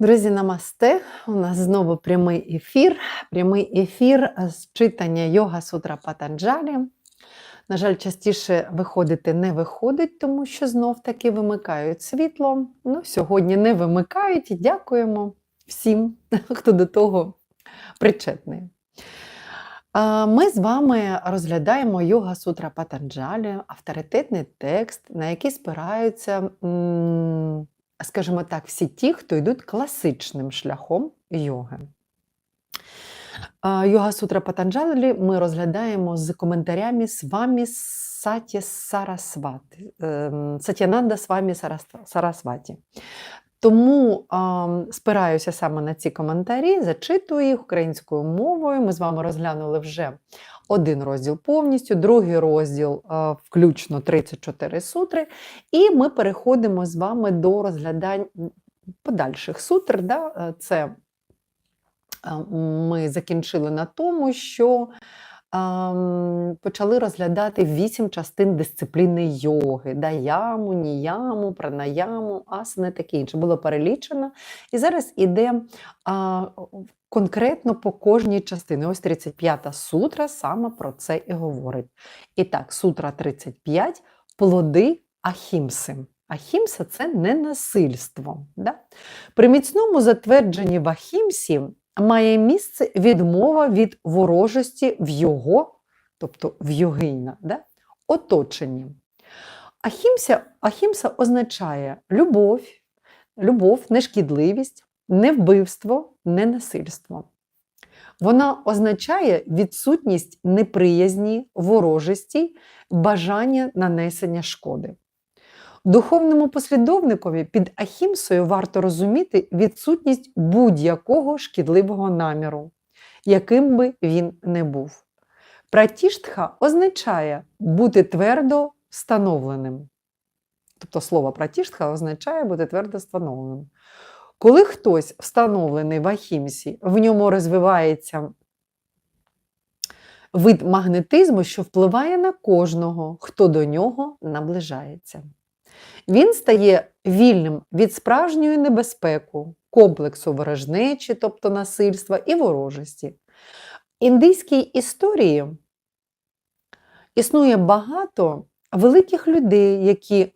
Друзі, намасте. У нас знову прямий ефір. Прямий ефір з читання Йога Сутра Патанджалі. На жаль, частіше виходити не виходить, тому що знов таки вимикають світло. Ну, сьогодні не вимикають і дякуємо всім, хто до того причетний. Ми з вами розглядаємо Йога Сутра Патанджалі, авторитетний текст, на який спираються, м, скажімо так, всі ті, хто йдуть класичним шляхом йоги. Йога Сутра Патанджалі ми розглядаємо з коментарями з вами Саті Сарасвати, ем, Сатянанда з вами Сарасваті. Тому а, спираюся саме на ці коментарі, зачитую їх українською мовою. Ми з вами розглянули вже один розділ повністю, другий розділ, а, включно 34 сутри. І ми переходимо з вами до розглядань подальших сутр. Да? Це а, ми закінчили на тому, що почали розглядати вісім частин дисципліни йоги: даяму, ніяму, пранаяму, асани, таке інше. Було перелічено. І зараз іде конкретно по кожній частині. Ось 35-та сутра саме про це і говорить. І так, сутра 35 плоди ахімси. Ахімса це не насильство. Да? При міцному затвердженні в Ахімсі має місце відмова від ворожості в його, тобто в йогина, да? оточенні. Ахімся, Ахімса означає любов, любов, нешкідливість, невбивство, ненасильство. Вона означає відсутність неприязні, ворожості, бажання нанесення шкоди. Духовному послідовникові під Ахімсою варто розуміти відсутність будь-якого шкідливого наміру, яким би він не був. Пратіштха означає бути твердо встановленим. Тобто слово пратіштха означає бути твердо встановленим. Коли хтось встановлений в Ахімсі, в ньому розвивається вид магнетизму, що впливає на кожного, хто до нього наближається. Він стає вільним від справжньої небезпеки, комплексу ворожнечі, тобто насильства і ворожості. В індійській історії існує багато великих людей, які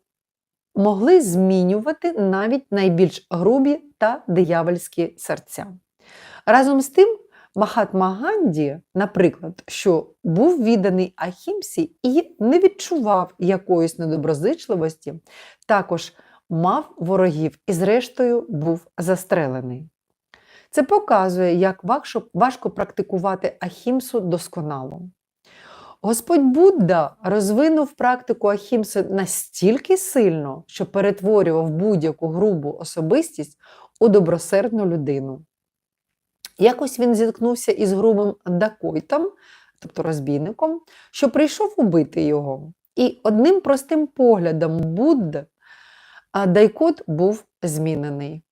могли змінювати навіть найбільш грубі та диявольські серця. Разом з тим, Махатма Ганді, наприклад, що був відданий Ахімсі і не відчував якоїсь недоброзичливості, також мав ворогів і, зрештою, був застрелений. Це показує, як важко практикувати Ахімсу досконало. Господь Будда розвинув практику Ахімси настільки сильно, що перетворював будь-яку грубу особистість у добросердну людину. Якось він зіткнувся із грубим дакойтом, тобто розбійником, що прийшов убити його. І одним простим поглядом Будда Дайкот був змінений.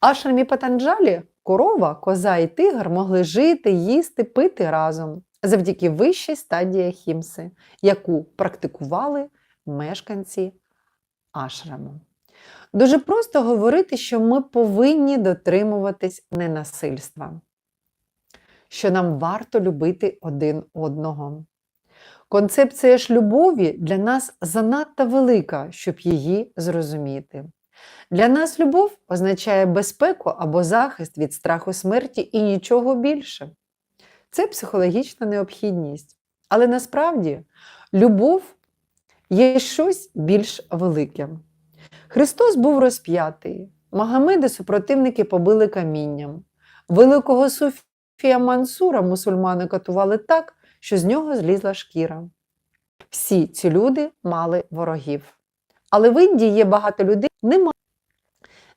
Ашрамі Патанджалі корова, коза і тигр могли жити, їсти, пити разом завдяки вищій стадії хімси, яку практикували мешканці ашраму. Дуже просто говорити, що ми повинні дотримуватись ненасильства, що нам варто любити один одного. Концепція ж любові для нас занадто велика, щоб її зрозуміти. Для нас любов означає безпеку або захист від страху смерті і нічого більше. Це психологічна необхідність. Але насправді любов є щось більш велике. Христос був розп'ятий, Магомеди супротивники побили камінням. Великого Суфія Мансура мусульмани катували так, що з нього злізла шкіра. Всі ці люди мали ворогів. Але в Індії є багато людей, немає.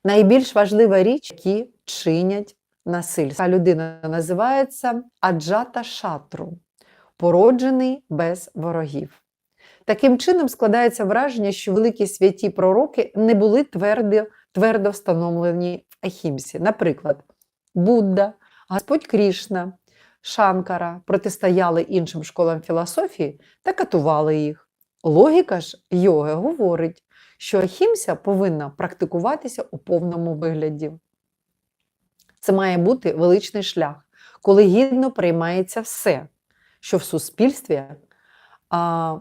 Найбільш важлива річ, які чинять насильство. Людина називається Аджата Шатру, породжений без ворогів. Таким чином складається враження, що великі святі пророки не були твердо, твердо встановлені в Ахімсі. Наприклад, Будда, Господь Крішна, Шанкара протистояли іншим школам філософії та катували їх. Логіка ж йоги говорить, що Ахімся повинна практикуватися у повному вигляді. Це має бути величний шлях, коли гідно приймається все, що в суспільстві. А,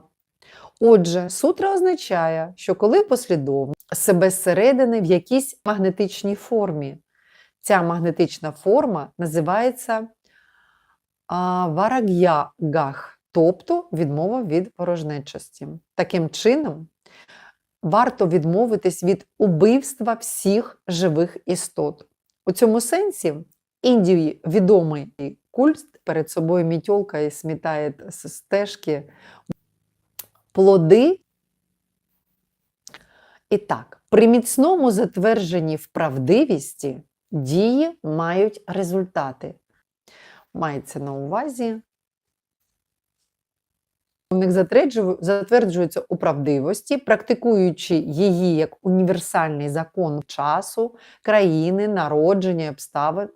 Отже, сутра означає, що коли послідовник себе зсередини в якійсь магнетичній формі, ця магнетична форма називається вараг'ягах, тобто відмова від порожнечості. Таким чином, варто відмовитись від убивства всіх живих істот. У цьому сенсі Індії відомий культ перед собою мітьолка і смітає стежки плоди. І так, при міцному затвердженні в правдивісті дії мають результати. Мається на увазі. У них затверджую- затверджується у правдивості, практикуючи її як універсальний закон часу, країни, народження, обставин,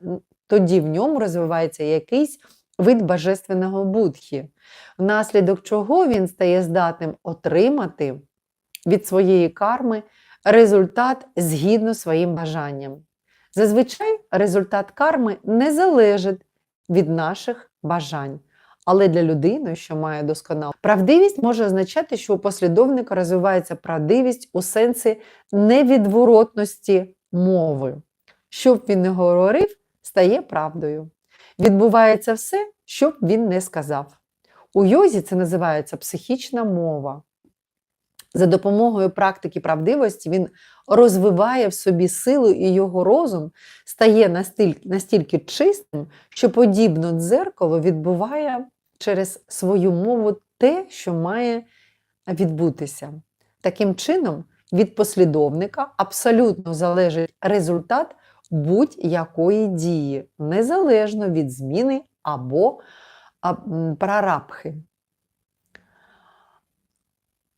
тоді в ньому розвивається якийсь вид божественного будхи, внаслідок чого він стає здатним отримати від своєї карми результат згідно своїм бажанням. Зазвичай результат карми не залежить від наших бажань. Але для людини, що має досконалу правдивість, може означати, що у послідовника розвивається правдивість у сенсі невідворотності мови. Що б він не говорив, стає правдою. Відбувається все, що б він не сказав. У йозі це називається психічна мова. За допомогою практики правдивості він розвиває в собі силу і його розум стає настільки, настільки чистим, що подібно дзеркало відбуває через свою мову те, що має відбутися. Таким чином, від послідовника абсолютно залежить результат будь-якої дії, незалежно від зміни або прарабхи.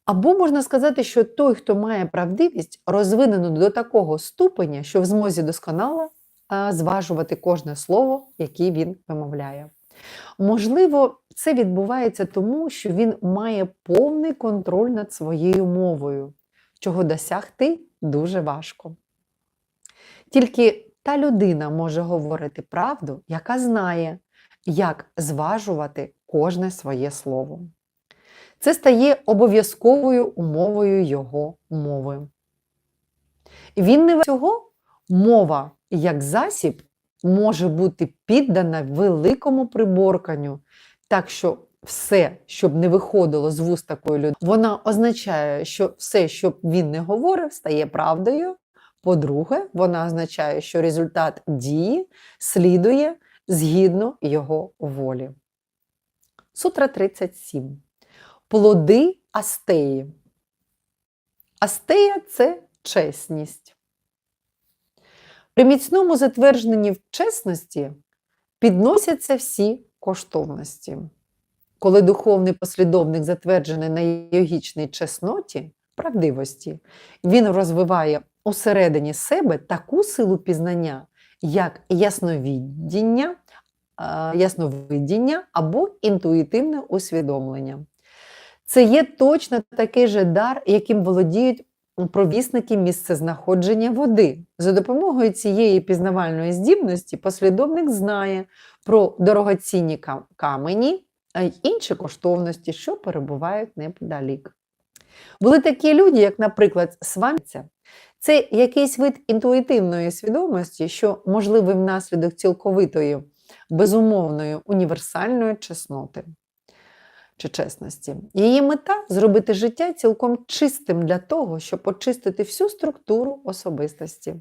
Або можна сказати, що той, хто має правдивість, розвинену до такого ступеня, що в змозі досконало зважувати кожне слово, яке він вимовляє. Можливо, це відбувається тому, що він має повний контроль над своєю мовою, чого досягти дуже важко. Тільки та людина може говорити правду, яка знає, як зважувати кожне своє слово. Це стає обов'язковою умовою його мови. Він не цього мова як засіб може бути піддана великому приборканню, так що все, щоб не виходило з вуст такої людини, вона означає, що все, що він не говорив, стає правдою. По-друге, вона означає, що результат дії слідує згідно його волі. Сутра 37. Плоди астеї. Астея це чесність. При міцному затвердженні в чесності підносяться всі коштовності. Коли духовний послідовник затверджений на йогічній чесноті, правдивості, він розвиває усередині себе таку силу пізнання, як ясновидіння, ясновидіння або інтуїтивне усвідомлення. Це є точно такий же дар, яким володіють провісники місцезнаходження води. За допомогою цієї пізнавальної здібності послідовник знає про дорогоцінні камені й інші коштовності, що перебувають неподалік. Були такі люди, як, наприклад, свамця. Це якийсь вид інтуїтивної свідомості, що можливий внаслідок цілковитої, безумовної, універсальної чесноти чи чесності. Її мета зробити життя цілком чистим для того, щоб очистити всю структуру особистості.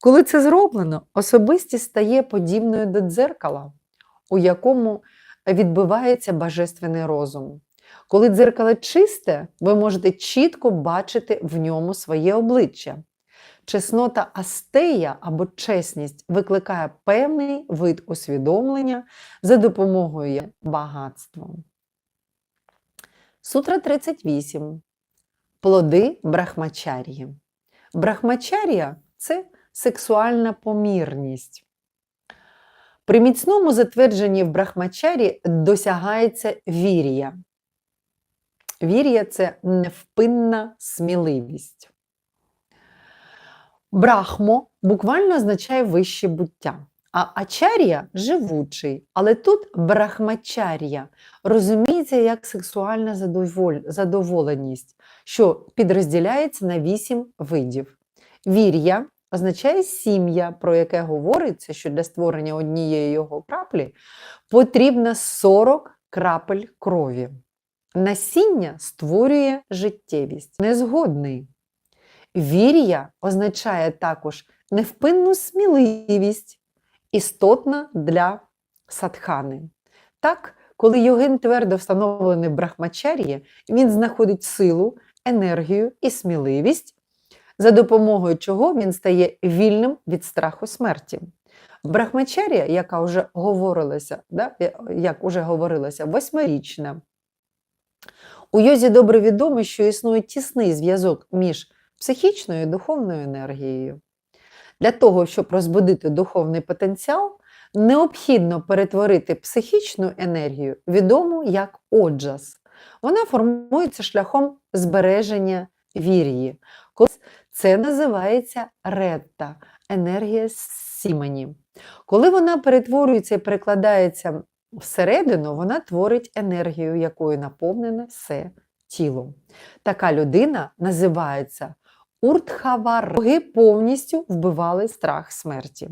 Коли це зроблено, особистість стає подібною до дзеркала, у якому відбивається божественний розум. Коли дзеркало чисте, ви можете чітко бачити в ньому своє обличчя. Чеснота астея або чесність викликає певний вид усвідомлення за допомогою багатства. Сутра 38. Плоди брахмачарії. Брахмачарія це сексуальна помірність. При міцному затвердженні в брахмачарі досягається вір'я. Вір'я це невпинна сміливість. Брахмо буквально означає вище буття, А ачар'я живучий, але тут брахмачар'я розуміється як сексуальна задоволеність, що підрозділяється на вісім видів. Вір'я означає сім'я, про яке говориться, що для створення однієї його краплі потрібно 40 крапель крові. Насіння створює життєвість. Незгодний. Вір'я означає також невпинну сміливість, істотна для садхани. Так, коли йогин твердо встановлений в брахмачар'ї, він знаходить силу, енергію і сміливість, за допомогою чого він стає вільним від страху смерті. Брахмачар'я, яка вже говорилася, да, як уже говорилося, восьмирічна. У йозі добре відомо, що існує тісний зв'язок між психічною і духовною енергією. Для того, щоб розбудити духовний потенціал, необхідно перетворити психічну енергію, відому як оджас. Вона формується шляхом збереження вір'ї. Це називається ретта енергія сімені. Коли вона перетворюється і перекладається всередину, вона творить енергію, якою наповнене все тіло. Така людина називається Уртхавар. Боги повністю вбивали страх смерті.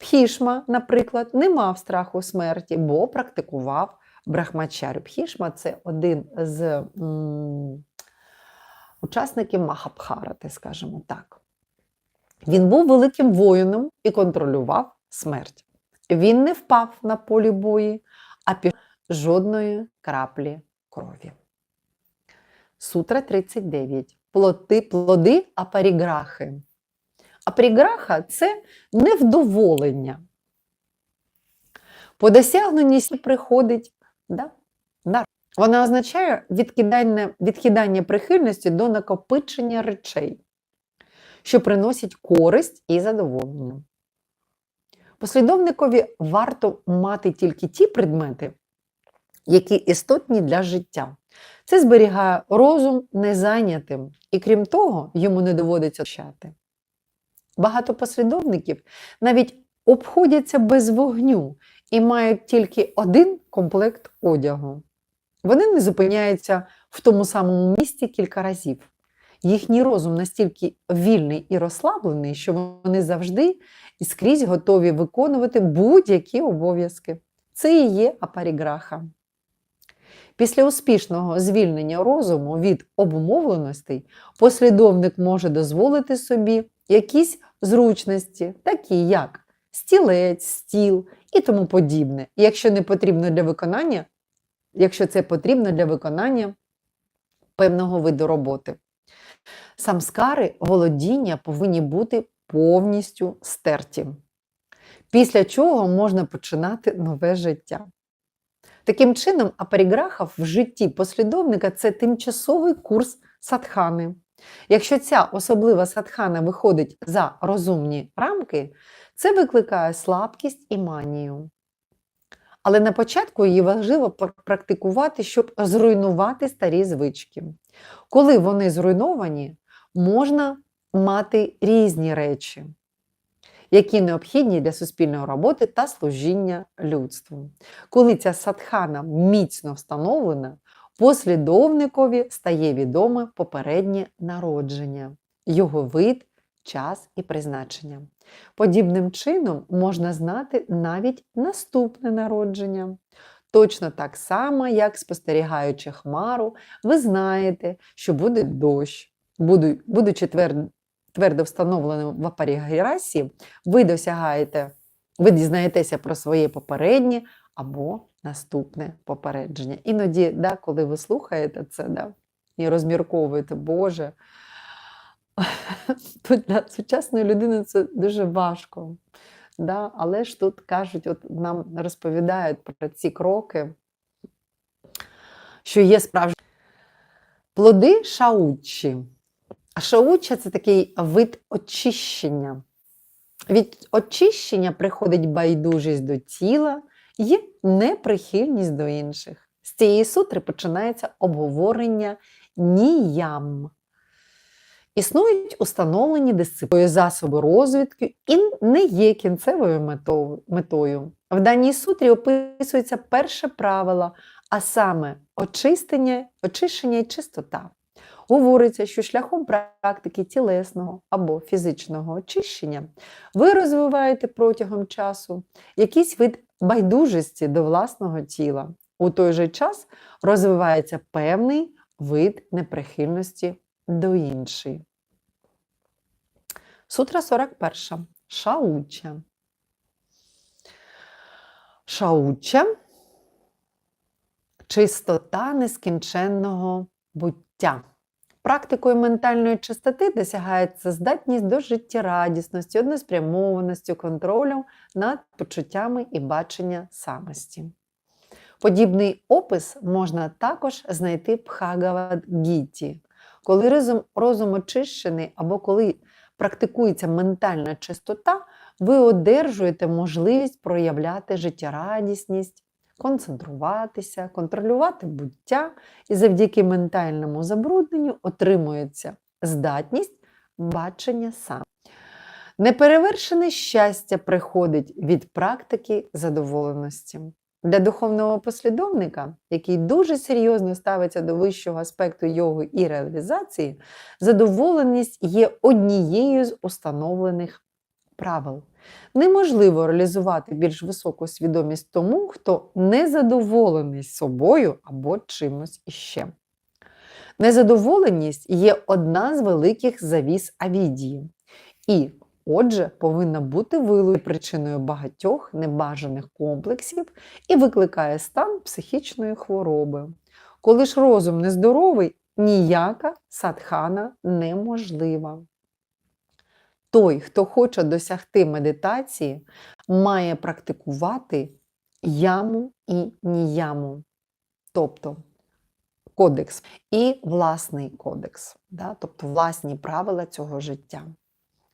Пхішма, наприклад, не мав страху смерті, бо практикував брахмачарю. Пхішма це один з м, учасників Махабхарати, скажімо так. Він був великим воїном і контролював смерть. Він не впав на полі бої, а пішов жодної краплі крові. Сутра 39. Плоти, плоди апаріграхи. Апаріграха це невдоволення. По досягненні приходить да, дар. Вона означає відкидання, відкидання прихильності до накопичення речей, що приносять користь і задоволення. Послідовникові варто мати тільки ті предмети, які істотні для життя. Це зберігає розум незайнятим, і крім того, йому не доводиться вчати. Багато послідовників навіть обходяться без вогню і мають тільки один комплект одягу. Вони не зупиняються в тому самому місці кілька разів. Їхній розум настільки вільний і розслаблений, що вони завжди і скрізь готові виконувати будь-які обов'язки. Це і є апаріграха. Після успішного звільнення розуму від обумовленостей послідовник може дозволити собі якісь зручності, такі як стілець, стіл і тому подібне, якщо не потрібно для виконання, якщо це потрібно для виконання певного виду роботи. Самскари володіння повинні бути повністю стерті, після чого можна починати нове життя. Таким чином, апаріграха в житті послідовника це тимчасовий курс садхани. Якщо ця особлива садхана виходить за розумні рамки, це викликає слабкість і манію. Але на початку її важливо практикувати, щоб зруйнувати старі звички. Коли вони зруйновані, можна мати різні речі, які необхідні для суспільної роботи та служіння людству. Коли ця садхана міцно встановлена, послідовникові стає відоме попереднє народження, його вид, час і призначення. Подібним чином можна знати навіть наступне народження. Точно так само, як спостерігаючи хмару, ви знаєте, що буде дощ. Будучи твердо встановленим в апарігірасі, ви досягаєте, ви дізнаєтеся про своє попереднє або наступне попередження. Іноді, да, коли ви слухаєте це да, і розмірковуєте, Боже, тут для сучасної людини це дуже важко. Да? Але ж тут кажуть, от нам розповідають про ці кроки, що є справжні плоди шаучі. А шауча це такий вид очищення. Від очищення приходить байдужість до тіла і неприхильність до інших. З цієї сутри починається обговорення ніям. Існують установлені дисципліни засоби розвідки і не є кінцевою метою. В даній сутрі описується перше правило, а саме очистення, очищення і чистота. Говориться, що шляхом практики тілесного або фізичного очищення ви розвиваєте протягом часу якийсь вид байдужості до власного тіла. У той же час розвивається певний вид неприхильності до іншої. Сутра 41. Шауча. Шауча чистота нескінченного буття. Практикою ментальної чистоти досягається здатність до життєрадісності, односпрямованості, контролю над почуттями і бачення самості. Подібний опис можна також знайти в Бхагавад-гіті. Коли розум, розум очищений або коли практикується ментальна чистота, ви одержуєте можливість проявляти життєрадісність, концентруватися, контролювати буття, і завдяки ментальному забрудненню отримується здатність бачення сам. Неперевершене щастя приходить від практики задоволеності. Для духовного послідовника, який дуже серйозно ставиться до вищого аспекту йоги і реалізації, задоволеність є однією з установлених правил. Неможливо реалізувати більш високу свідомість тому, хто незадоволений собою або чимось іще. Незадоволеність є одна з великих завіс авідії. І, отже, повинна бути вилучена причиною багатьох небажаних комплексів і викликає стан психічної хвороби. Коли ж розум нездоровий, ніяка садхана неможлива. Той, хто хоче досягти медитації, має практикувати яму і ніяму, тобто кодекс і власний кодекс, да? тобто власні правила цього життя.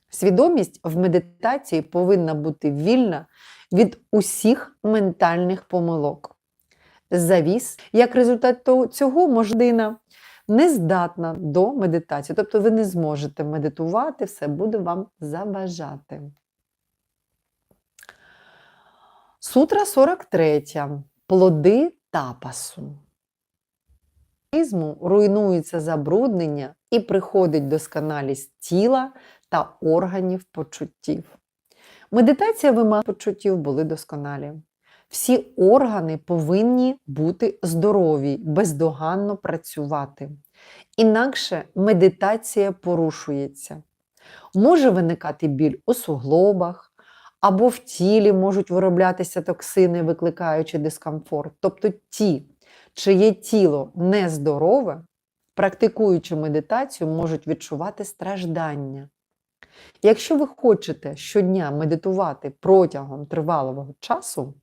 Свідомість в медитації повинна бути вільна від усіх ментальних помилок. Завіс, як результат цього, можливо, не здатна до медитації. Тобто ви не зможете медитувати, все буде вам заважати. Сутра 43. Плоди тапасу. Руйнується забруднення і приходить досконалість тіла та органів почуттів. Медитація вимагає почуттів були досконалі. Всі органи повинні бути здорові, бездоганно працювати. Інакше медитація порушується. Може виникати біль у суглобах, або в тілі можуть вироблятися токсини, викликаючи дискомфорт. Тобто ті, чиє тіло нездорове, практикуючи медитацію, можуть відчувати страждання. Якщо ви хочете щодня медитувати протягом тривалого часу,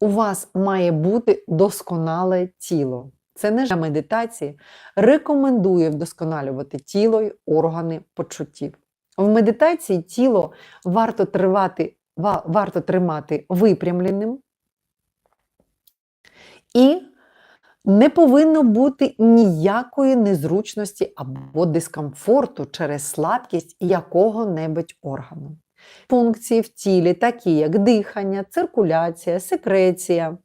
у вас має бути досконале тіло. Це не для медитації рекомендує вдосконалювати тіло й органи почуттів. В медитації тіло варто, тривати, варто тримати випрямленим і не повинно бути ніякої незручності або дискомфорту через слабкість якого-небудь органу. Функції в тілі, такі як дихання, циркуляція, секреція,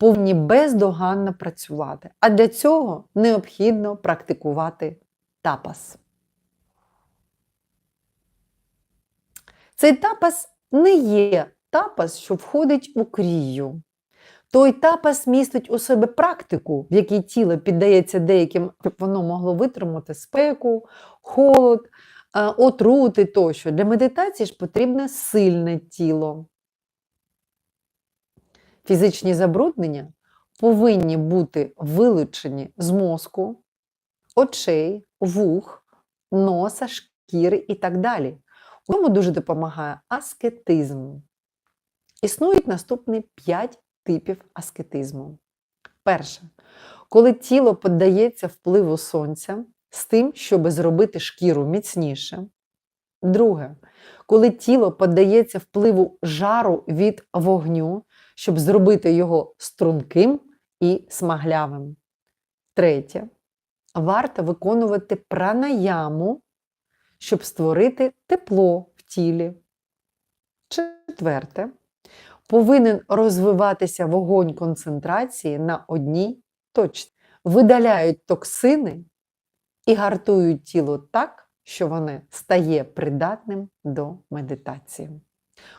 повинні бездоганно працювати. А для цього необхідно практикувати тапас. Цей тапас не є тапас, що входить у крію. Той тапас містить у себе практику, в якій тіло піддається деяким, щоб воно могло витримати спеку, холод, е, отрути тощо. Для медитації ж потрібне сильне тіло. Фізичні забруднення повинні бути вилучені з мозку, очей, вух, носа, шкіри і так далі. У цьому дуже допомагає аскетизм. Існують наступні 5 типів аскетизму. Перше, коли тіло піддається впливу сонця з тим, щоб зробити шкіру міцніше. Друге, коли тіло піддається впливу жару від вогню, щоб зробити його струнким і смаглявим. Третє, варто виконувати пранаяму щоб створити тепло в тілі. Четверте, повинен розвиватися вогонь концентрації на одній точці. Видаляють токсини і гартують тіло так, що воно стає придатним до медитації.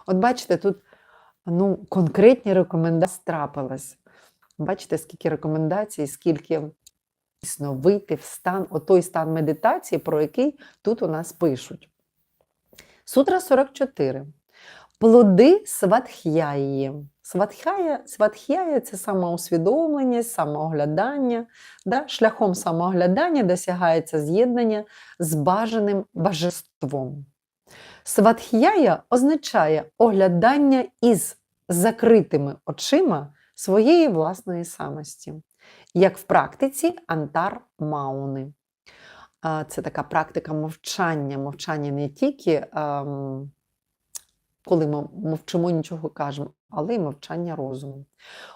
От бачите, тут ну, конкретні рекомендації трапились. Бачите, скільки рекомендацій, скільки дійсно вийти в стан, отой стан медитації, про який тут у нас пишуть. Сутра 44. Плоди сватхяї. Сватхяя, сватхяя це самоусвідомлення, самооглядання. Да? Шляхом самооглядання досягається з'єднання з бажаним божеством. Сватхяя означає оглядання із закритими очима своєї власної самості, як в практиці антар мауни. Це така практика мовчання. Мовчання не тільки ем, коли ми мовчимо, нічого кажемо, але й мовчання розуму.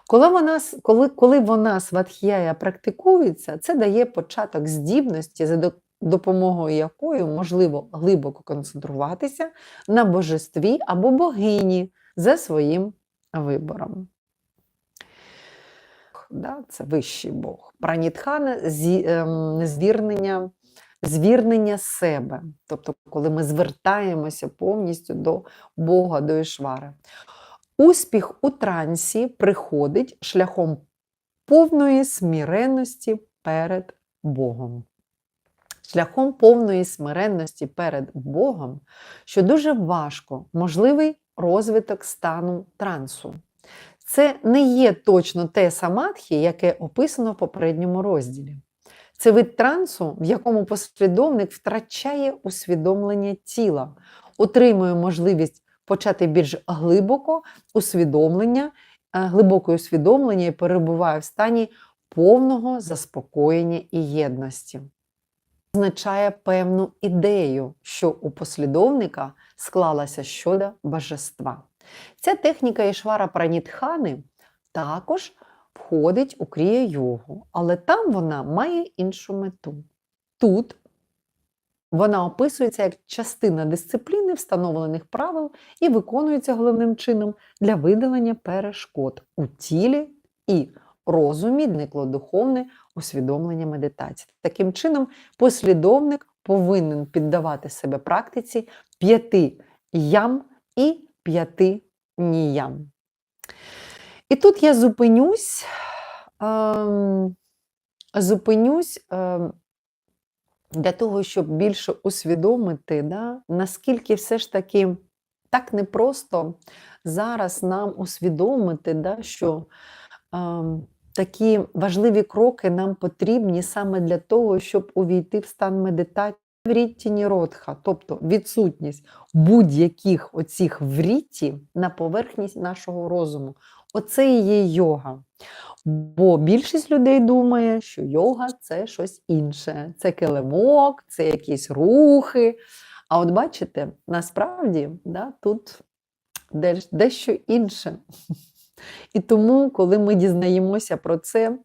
Коли вона, коли, коли вона сватхяя практикується, це дає початок здібності, за допомогою якої можливо глибоко концентруватися на божестві або богині за своїм вибором. Да, це вищий Бог. Пранітхана ем, звірнення, себе, тобто, коли ми звертаємося повністю до Бога, до Ішвари. Успіх у трансі приходить шляхом повної смиренності перед Богом. Шляхом повної смиренності перед Богом, що дуже важко, можливий розвиток стану трансу. Це не є точно те самадхі, яке описано в попередньому розділі. Це вид трансу, в якому послідовник втрачає усвідомлення тіла, отримує можливість почати більш глибоко усвідомлення, е, глибоке усвідомлення і перебуває в стані повного заспокоєння і єдності. Означає певну ідею, що у послідовника склалася щодо божества. Ця техніка Ішвара Пранітхани також входить у крія йогу, але там вона має іншу мету. Тут вона описується як частина дисципліни встановлених правил і виконується головним чином для видалення перешкод у тілі і розумі, виникло духовне усвідомлення медитації. Таким чином, послідовник повинен піддавати себе практиці п'яти ям і п'яти ніям. І тут я зупинюсь, ем, зупинюсь ем, для того, щоб більше усвідомити, да, наскільки все ж таки так непросто зараз нам усвідомити, да, що ем, такі важливі кроки нам потрібні саме для того, щоб увійти в стан медитації. Врітті ніродха, тобто відсутність будь-яких оцих врітті на поверхність нашого розуму. Оце і є йога. Бо більшість людей думає, що йога це щось інше. Це килимок, це якісь рухи. А от бачите, насправді да, тут дещо інше. І тому, коли ми дізнаємося про це,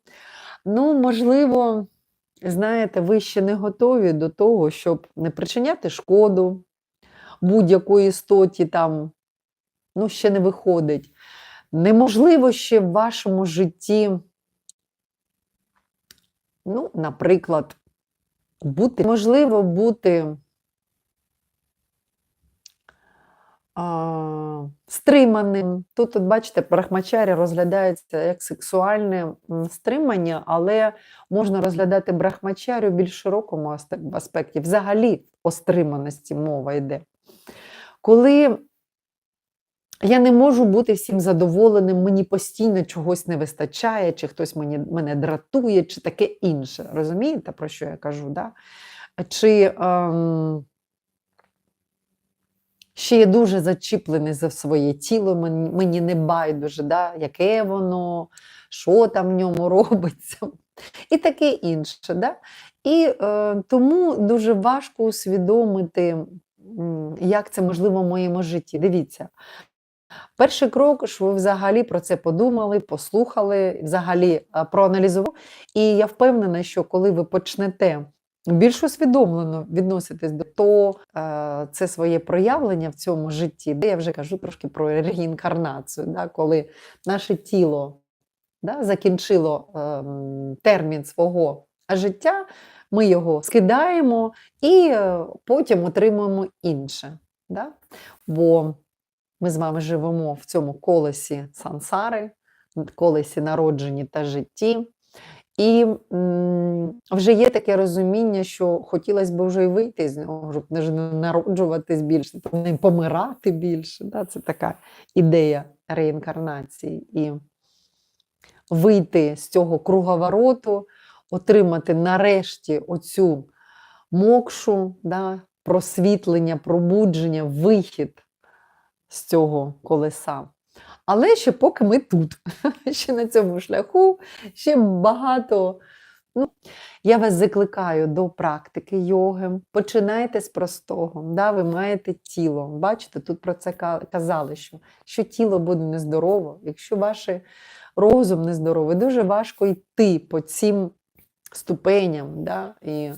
ну, можливо, знаєте, ви ще не готові до того, щоб не причиняти шкоду будь-якої істоті там, ну, ще не виходить. Неможливо ще в вашому житті, ну, наприклад, бути, можливо бути а, стриманим. Тут, от, бачите, брахмачарі розглядається як сексуальне стримання, але можна розглядати брахмачарю в більш широкому аспекті. Взагалі о стриманості мова йде. Коли я не можу бути всім задоволеним, мені постійно чогось не вистачає, чи хтось мені, мене дратує, чи таке інше. Розумієте, про що я кажу? Да? Чи ем, ще я дуже зачіплений за своє тіло, мені, мені не байдуже, да? яке воно, що там в ньому робиться, і таке інше. Да? І е, тому дуже важко усвідомити, як це можливо в моєму житті. Дивіться. Перший крок, що ви взагалі про це подумали, послухали, взагалі е, проаналізували. І я впевнена, що коли ви почнете більш усвідомлено відноситись до того, е, це своє проявлення в цьому житті, де я вже кажу трошки про реінкарнацію, да, коли наше тіло да, закінчило ем, термін свого життя, ми його скидаємо і е, потім отримуємо інше. Да? Бо ми з вами живемо в цьому колесі сансари, колесі народжені та житті. І вже є таке розуміння, що хотілося б вже і вийти з нього, щоб не народжуватись більше, не помирати більше. Да? Це така ідея реінкарнації. І вийти з цього круговороту, отримати нарешті оцю мокшу, да? просвітлення, пробудження, вихід з цього колеса. Але ще поки ми тут, ще на цьому шляху, ще багато. Ну, я вас закликаю до практики йоги. Починайте з простого. Да? Ви маєте тіло. Бачите, тут про це казали, що, що тіло буде нездорово, якщо ваш розум нездоровий, дуже важко йти по цим ступеням да? і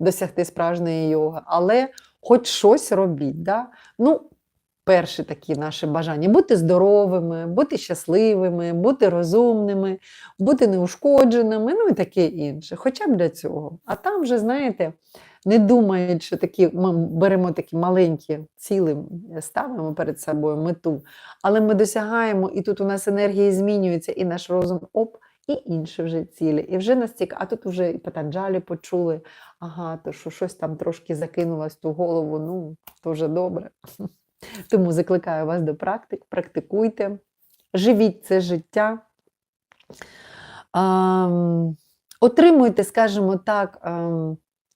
досягти справжньої йоги. Але хоч щось робіть. Да? Ну, перші такі наші бажання бути здоровими, бути щасливими, бути розумними, бути неушкодженими, ну і таке інше. Хоча б для цього. А там вже, знаєте, не думають, що такі, ми беремо такі маленькі цілі, ставимо перед собою мету, але ми досягаємо, і тут у нас енергії змінюються, і наш розум оп. І інші вже цілі. І вже настільки, а тут вже і Патанджалі почули, ага, то що щось там трошки закинулось ту голову, ну, то вже добре. Тому закликаю вас до практик, практикуйте, живіть це життя, отримуйте, скажімо так,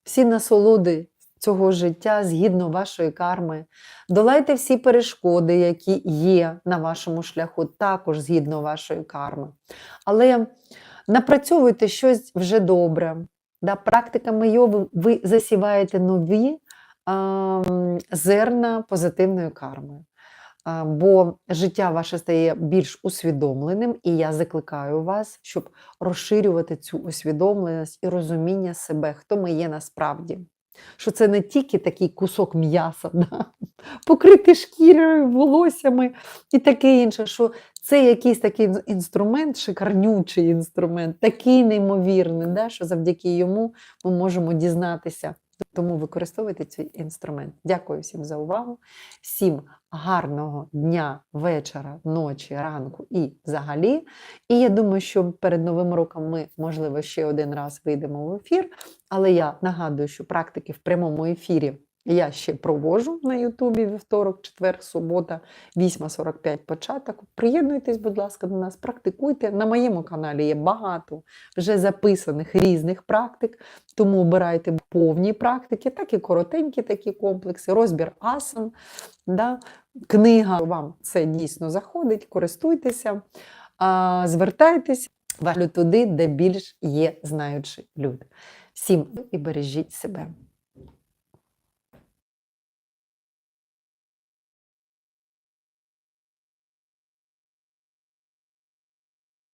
всі насолоди цього життя згідно вашої карми. Долайте всі перешкоди, які є на вашому шляху, також згідно вашої карми. Але напрацьовуйте щось вже добре. Да, практиками йоги ви засіваєте нові зерна позитивної карми. Бо життя ваше стає більш усвідомленим, і я закликаю вас, щоб розширювати цю усвідомленість і розуміння себе, хто ми є насправді. Що це не тільки такий кусок м'яса, да? покритий шкірою, волоссями і таке інше, що це якийсь такий інструмент, шикарнючий інструмент, такий неймовірний, да? що завдяки йому ми можемо дізнатися. Тому використовуйте цей інструмент. Дякую всім за увагу. Всім гарного дня, вечора, ночі, ранку і взагалі. І я думаю, що перед Новим роком ми, можливо, ще один раз вийдемо в ефір. Але я нагадую, що практики в прямому ефірі я ще проводжу на Ютубі вівторок, четвер, субота, 8.45 початок. Приєднуйтесь, будь ласка, до нас, практикуйте. На моєму каналі є багато вже записаних різних практик, тому обирайте повні практики, так і коротенькі такі комплекси, розбір асан. Да? Книга вам це дійсно заходить, користуйтеся, звертайтесь туди, де більш є знаючі люди. Всім і бережіть себе.